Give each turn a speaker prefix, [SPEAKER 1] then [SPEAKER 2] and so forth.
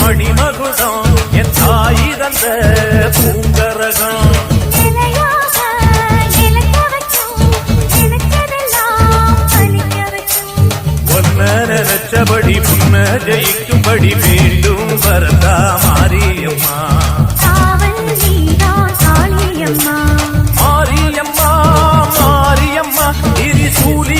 [SPEAKER 1] மணிமகுடம் என் தாயி தந்த பூங்கரகம். நினைச்சபடி புன்ன ஜெயிக்கும்படி மீண்டும் வரதா மாரியம்மா. மாரியம்மா மாரியம்மா இரி சூரிய